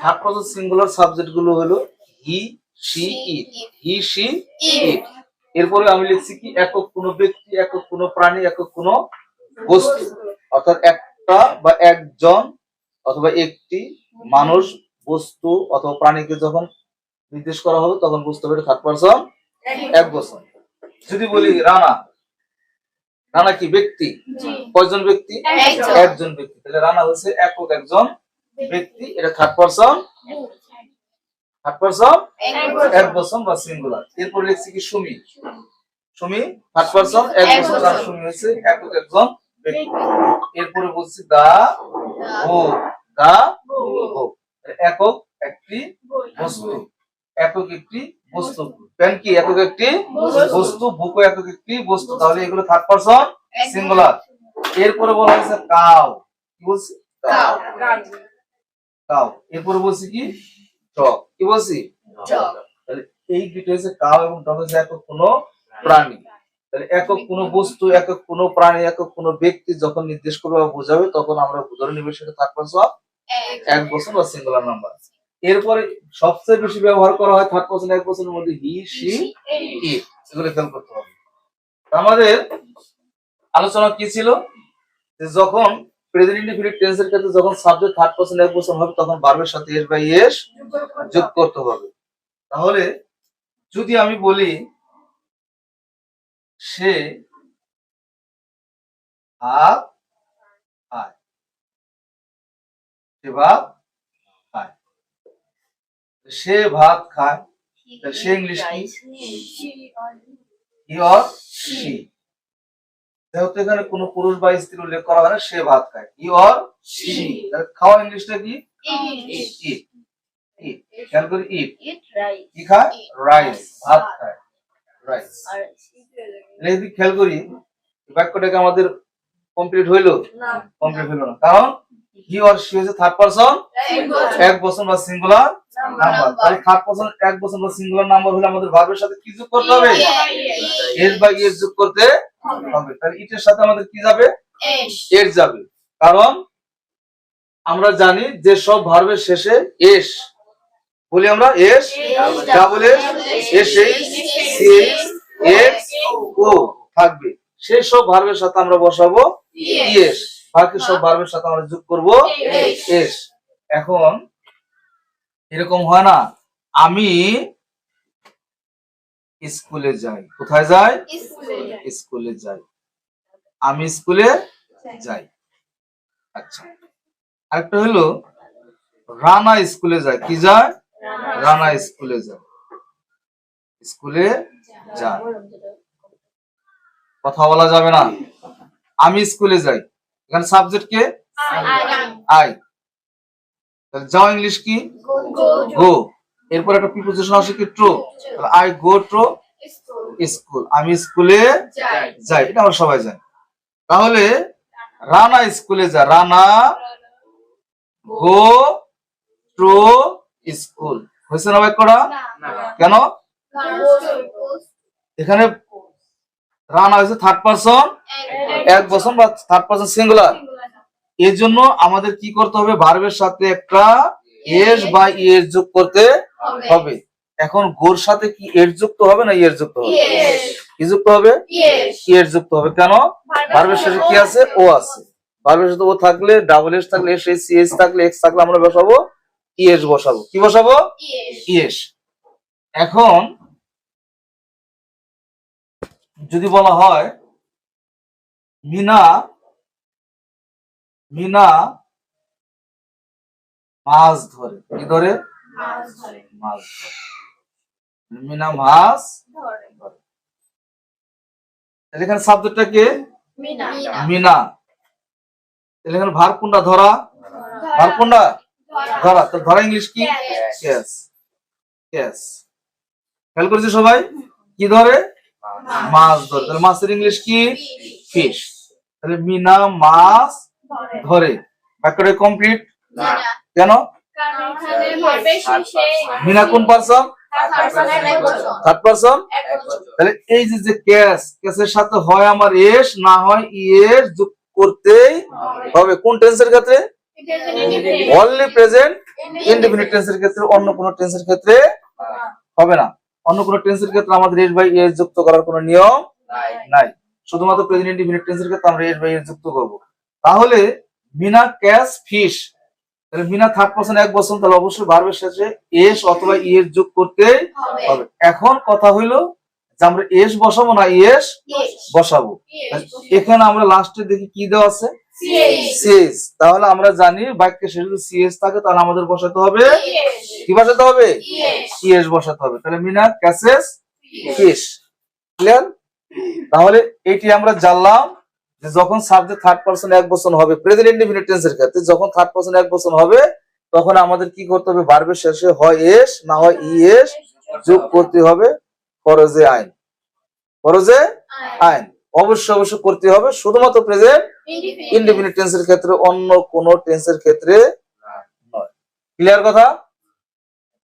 Third person singular সাবজেক্টগুলো হলো he she it he she ইট এরপরে আমি লিখছি কি একক কোনো ব্যক্তি একক কোনো প্রাণী একক কোনো বস্তু। অর্থাৎ একটা বা একজন অথবা একটি মানুষ বস্তু অথবা প্রাণীকে যখন নির্দেশ করা হবে তখন বুঝতে হবে থার্ড পারসন এক বছর যদি বলি রানা রানা কি? ব্যক্তি। কয়জন ব্যক্তি? একজন। একজন ব্যক্তি। তাহলে রানা হচ্ছে একক একজন ব্যক্তি এটা থার্ড পারসন থার্ড পারসন এক বছর বা সিঙ্গুলার এরপর লিখছি কি সুমি? সুমি থার্ড পারসন এক বছর বছর। আর সুমি হচ্ছে একক একজন ব্যক্তি। এরপরে বলছি দা ও দা ও একক একটি বস্তু। একক একটি বস্তু। পেন কি? একক একটি বস্তু। বস্তু। বুকো একক একটি বস্তু। তাহলে এগুলো থার্ড পারসন সিঙ্গুলার এরপরে বলা হয়েছে কাউ। কি বলছি? কাউ। কাউ এরপরে বলছি কি? ডগ কি বলছি? তাহলে এই দুটো হচ্ছে কাউ এবং ডগ হচ্ছে একক কোনো প্রাণী। তাহলে একক কোনো বস্তু একক কোনো প্রাণী একক কোনো ব্যক্তি যখন নির্দেশ করবে বা বোঝাবে তখন আমরা ধরে নিবে সেটা থার্ড পারসন এক বছর বা সিঙ্গুলার নাম্বার এরপরে সবচেয়ে বেশি ব্যবহার করা হয় থার্ড পারসন এক বছরের মধ্যে হি সি ইট। এগুলো খেয়াল করতে হবে। আমাদের আলোচনা কি ছিল? যে যখন প্রেজেন্ট ইনডিফিনিট টেন্সের ক্ষেত্রে যখন সাবজেক্ট থার্ড পারসন এক বছর হবে তখন ভার্বের সাথে এস বাই এস যোগ করতে হবে। তাহলে যদি আমি বলি সে ভাত খায় সে ভাত খায়। সে ভাত খায় সে ইংলিশ কি? অর সি যেহেতু এখানে কোনো পুরুষ বা স্ত্রী উল্লেখ করা হয় না সে ভাত খায়। হি অর সি খাওয়া ইংলিশটা কি? ইট। খেয়াল করি ইট। কি খায়? রাইস। ভাত। খায়। রাইস। যদি খেয়াল করি বাক্যটাকে আমাদের কমপ্লিট হইল? কমপ্লিট হইল না। কারণ হি অর সি হচ্ছে থার্ড পারসন এক বছর বা সিঙ্গুলার নাম্বার তাহলে থার্ড পারসন এক বছর বা সিঙ্গুলার নাম্বার হলে আমাদের ভার্বের সাথে কি যোগ করতে হবে? এস বা ইয়েস যোগ করতে হবে। তাহলে ইটের সাথে আমাদের কি যাবে? এর যাবে। কারণ আমরা জানি যে সব ভার্বের শেষে এস। বলি আমরা S? Double S? S. H? C H? X? O. থাকবে। সেই সব ভার্বের সাথে আমরা বসাবো ইএস। বাকি সব ভার্বের সাথে আমরা যোগ করব এস। এখন এরকম হয় না। আমি স্কুলে যাই। কোথায় যাই? স্কুলে যাই। আমি স্কুলে যাই। আচ্ছা। আরেকটা হলো রানা স্কুলে যায় কি যায় রানা স্কুলে যায় স্কুলে যায় কথা বলা যাবে না? আমি স্কুলে যাই। এখানে সাবজেক্ট কে? আই। তাহলে যাও ইংলিশ কি? গো। এরপর একটা প্রিপোজিশন আসে কি true I go to school আমি স্কুলে যাই। এটা আমরা সবাই জানি। তাহলে রানা স্কুলে যা। রানা গো টু স্কুল হয়েছে না বাক্যটা কেন? এখানে রানা হয়েছে থার্ড পারসন এক বছর বা থার্ড পারসন সিঙ্গুলার এর জন্য আমাদের কি করতে হবে? ভার্বের সাথে একটা এস বা ইয়ের যোগ করতে হবে। এখন গোর সাথে কি এর যুক্ত হবে না ইয়ের যুক্ত হবে? কি যুক্ত হবে? ইয়ের যুক্ত হবে? কেন? ভার্বের শেষে কি আছে? ও আছে। ভার্বের সাথে ও থাকলে ডাবল এস থাকলে এস এস এস থাকলে এক্স থাকলে আমরা বসাবো? ইএস বসাবো। কি বসাবো? ইয়েস এখন যদি বলা হয় মিনা মিনা মাছ ধরে। কি ধরে? মাছ মিনা মাছ? ধরে। তাহলে এখানে শব্দটা কে? মিনা। তাহলে এখানে ভার কোনটা? ধরা? ভার কোনটা? ধরা। তো ধরা ইংলিশ কি? খেয়াল করেছে সবাই? কি ধরে? মাছ ধরে। তাহলে মাছের ইংলিশ কি? ফিশ তাহলে মিনা মাছ ধরে। বাক্যটা কমপ্লিট কেন? মিনা কোন পারসন? থার্ড পারসন তাহলে এই যে যে ক্যাশ ক্যাশের সাথে হয় আমার এস না হয় ইয়েস যোগ করতেই হবে। কোন টেন্সের ক্ষেত্রে? অনলি প্রেজেন্ট ইনডিফিনিট টেন্সের ক্ষেত্রে অন্য কোনো টেন্সের ক্ষেত্রে হবে না। অন্য কোনো টেন্সের ক্ষেত্রে আমাদের এস বাই এস যুক্ত করার কোনো নিয়ম নাই। শুধুমাত্র প্রেজেন্ট ইনডিফিনিট টেন্সের ক্ষেত্রে আমরা এস বাই এস যুক্ত করব। তাহলে মিনা ক্যাশ ফিশ তাহলে মিনা থার্ড পার্সন এক বছর তাহলে অবশ্যই ভার্বের শেষে এস অথবা ইএস যোগ করতে হবে। এখন কথা হইল যে আমরা এস বসাবো না ইএস বসাবো? এখানে আমরা লাস্টে দেখি কি দেওয়া আছে? সিএস তাহলে আমরা জানি বাক্যের শেষে যদি সিএস থাকে তাহলে আমাদের বসাতে হবে? কি বসাতে হবে? ইএস বসাতে হবে। তাহলে মিনা ক্যাসেস ফিশ ক্লিয়ার তাহলে এটি আমরা জানলাম। যে যখন সাবজেক্ট থার্ড পার্সন এক বছর হবে প্রেজেন্ট ইনডিফিনিট টেন্সের ক্ষেত্রে যখন থার্ড পার্সন এক বছর হবে তখন আমাদের কি করতে হবে? ভার্বের শেষে হয় এস না হয় ইএস যোগ করতে হবে ফরজে আইন। ফরজে আইন। অবশ্যই অবশ্যই করতে হবে। শুধুমাত্র প্রেজেন্ট ইনডিফিনিট টেন্সের ক্ষেত্রে অন্য কোন টেন্সের ক্ষেত্রে নয়। ক্লিয়ার কথা?